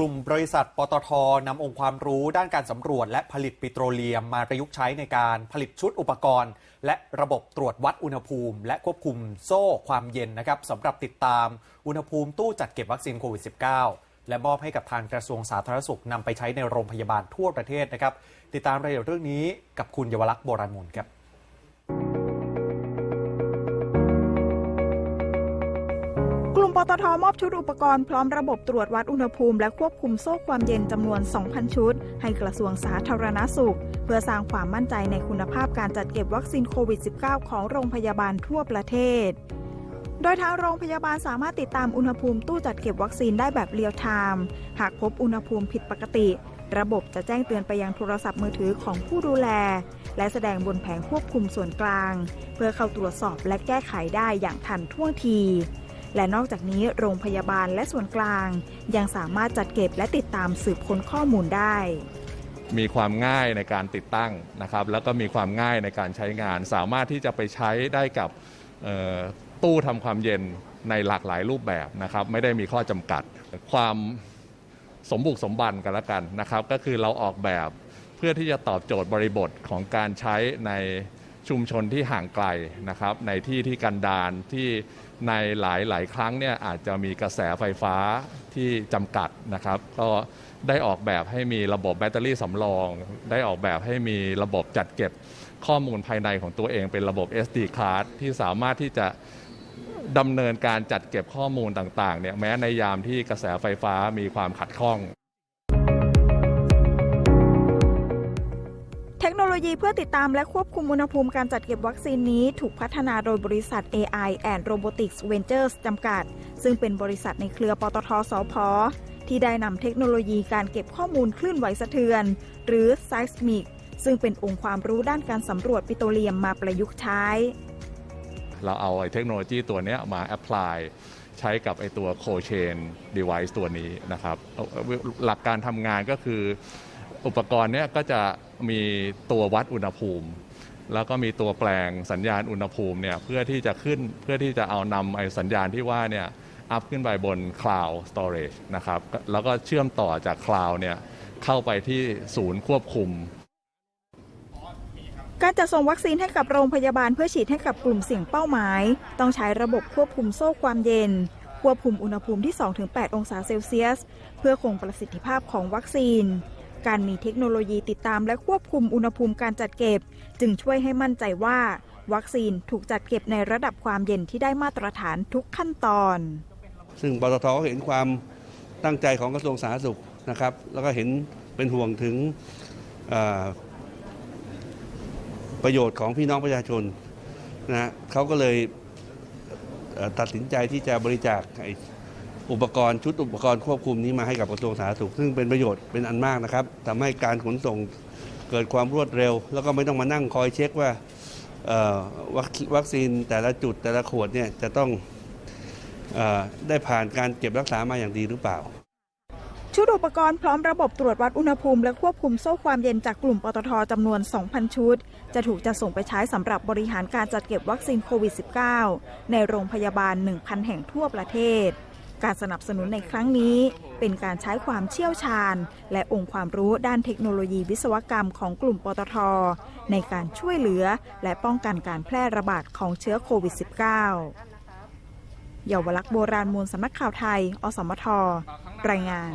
ลุ่มบริษัท ปตทนำองค์ความรู้ด้านการสำรวจ และผลิตปิโตรเลียมมาประยุกต์ใช้ในการผลิตชุดอุปกรณ์ และระบบตรวจวัดอุณหภูมิ และควบคุมโซ่ความเย็นนะครับสำหรับติดตามอุณหภูมิตู้จัดเก็บวัคซีนโควิด -19 และมอบให้กับทางกระทรวงสาธารณสุขนำไปใช้ในโรงพยาบาลทั่วประเทศนะครับ ติดตามรายละเอียดเรื่องนี้กับคุณเยาวลักษณ์โบราณมูลครับ ตทมอบชุดอุปกรณ์พร้อมระบบตรวจวัดอุณหภูมิและควบคุมโซ่ความเย็นจำนวน 2,000 ชุด ให้กระทรวงสาธารณสุข เพื่อสร้างความมั่นใจในคุณภาพการจัดเก็บวัคซีนโควิด -19 ของโรงพยาบาลทั่วประเทศ โดยทางโรงพยาบาลสามารถติดตามอุณหภูมิตู้จัดเก็บวัคซีนได้แบบเรียลไทม์หากพบอุณหภูมิผิดปกติ ระบบจะแจ้งเตือนไปยังโทรศัพท์มือถือของผู้ดูแล และแสดงบนแผงควบคุมส่วนกลาง เพื่อเข้าตรวจสอบและแก้ไขได้อย่างทันท่วงที และนอกจากนี้โรงพยาบาลและส่วนกลาง ยังสามารถจัดเก็บและติดตามสืบค้นข้อมูลได้ มีความง่ายในการติดตั้งนะครับ แล้วก็มีความง่ายในการใช้งาน สามารถที่จะไปใช้ได้กับตู้ทำความเย็นในหลากหลายรูปแบบนะครับ ไม่ได้มีข้อจำกัด ความสมบุกสมบันกันละกันนะครับ ก็คือเราออกแบบเพื่อที่จะตอบโจทย์บริบทของการใช้ใน ชุมชนที่ห่างไกลนะครับ ในที่ที่กันดารที่ในหลายหลายครั้งเนี่ยอาจจะมีกระแสไฟฟ้าที่จำกัดนะครับ ก็ได้ออกแบบให้มีระบบแบตเตอรี่สำรอง ได้ออกแบบให้มีระบบจัดเก็บข้อมูลภายในของตัวเองเป็นระบบ SD card ที่สามารถที่จะดำเนินการจัดเก็บข้อมูลต่างๆเนี่ยแม้ในยามที่กระแสไฟฟ้ามีความขัดข้อง เทคโนโลยีเพื่อติดตามและควบคุมอุณหภูมิการจัดเก็บวัคซีนนี้ถูกพัฒนาโดยบริษัท AI and Robotics Ventures จำกัด ซึ่งเป็นบริษัทในเครือปตทสพที่ได้นำเทคโนโลยีการเก็บข้อมูลคลื่นไหวสะเทือน หรือ Seismic ซึ่งเป็นองค์ความรู้ด้านการสำรวจปิโตรเลียมมาประยุกต์ใช้ เราเอาไอ้เทคโนโลยีตัวนี้มาแอพพลายใช้กับไอ้ตัวโคเชน device ตัวนี้นะครับหลักการทำงานก็คือ อุปกรณ์เนี้ยก็จะมีตัววัดอุณหภูมิ แล้วก็มีตัวแปลงสัญญาณอุณหภูมิเนี่ยเพื่อที่จะขึ้นเพื่อที่จะเอานำไอ้สัญญาณที่ว่าเนี่ยอัพขึ้นไปบน Cloud Storage นะครับแล้วก็เชื่อมต่อจาก Cloud เนี่ยเข้าไปที่ศูนย์ควบคุม การจะส่งวัคซีนให้กับโรงพยาบาลเพื่อฉีดให้กับกลุ่มเสี่ยงเป้าหมาย ต้องใช้ระบบควบคุมโซ่ความเย็น ควบคุมอุณหภูมิที่ 2-8 องศาเซลเซียส เพื่อคงประสิทธิภาพของวัคซีน การมีเทคโนโลยีติดตามและควบคุมอุณหภูมิการจัดเก็บ จึงช่วยให้มั่นใจว่า วัคซีนถูกจัดเก็บในระดับความเย็นที่ได้มาตรฐานทุกขั้นตอน ซึ่งปตทก็เห็นความตั้งใจของกระทรวงสาธารณสุขนะครับ แล้วก็เห็นเป็นห่วงถึงประโยชน์ของพี่น้องประชาชนนะฮะเขาก็เลยตัดสินใจที่จะบริจาค อุปกรณ์ชุดอุปกรณ์ควบคุมนี้มาให้กับกระทรวงสาธารณสุข ซึ่งเป็นประโยชน์เป็นอันมากนะครับทำให้การขนส่งเกิดความรวดเร็ว แล้วก็ไม่ต้องมานั่งคอยเช็คว่าวัคซีนแต่ละจุดแต่ละขวดเนี่ยจะต้องเอ่อได้ผ่านการเก็บรักษามาอย่างดีหรือเปล่า ชุดอุปกรณ์พร้อมระบบตรวจวัดอุณหภูมิ และควบคุมโซ่ความเย็นจากกลุ่มปตทจำนวน 2,000 ชุด จะถูกจะส่งไปใช้สำหรับบริหารการจัดเก็บวัคซีนโควิด -19 ในโรงพยาบาล 1,000 แห่งทั่วประเทศ การสนับสนุนในครั้งนี้ เป็นการใช้ความเชี่ยวชาญ และองค์ความรู้ด้านเทคโนโลยีวิศวกรรมของกลุ่มปตท ในการช่วยเหลือ และป้องกันการแพร่ระบาดของเชื้อโควิด -19 เยาวลักษณ์โบราณมูลสำนักข่าวไทย อสมท รายงาน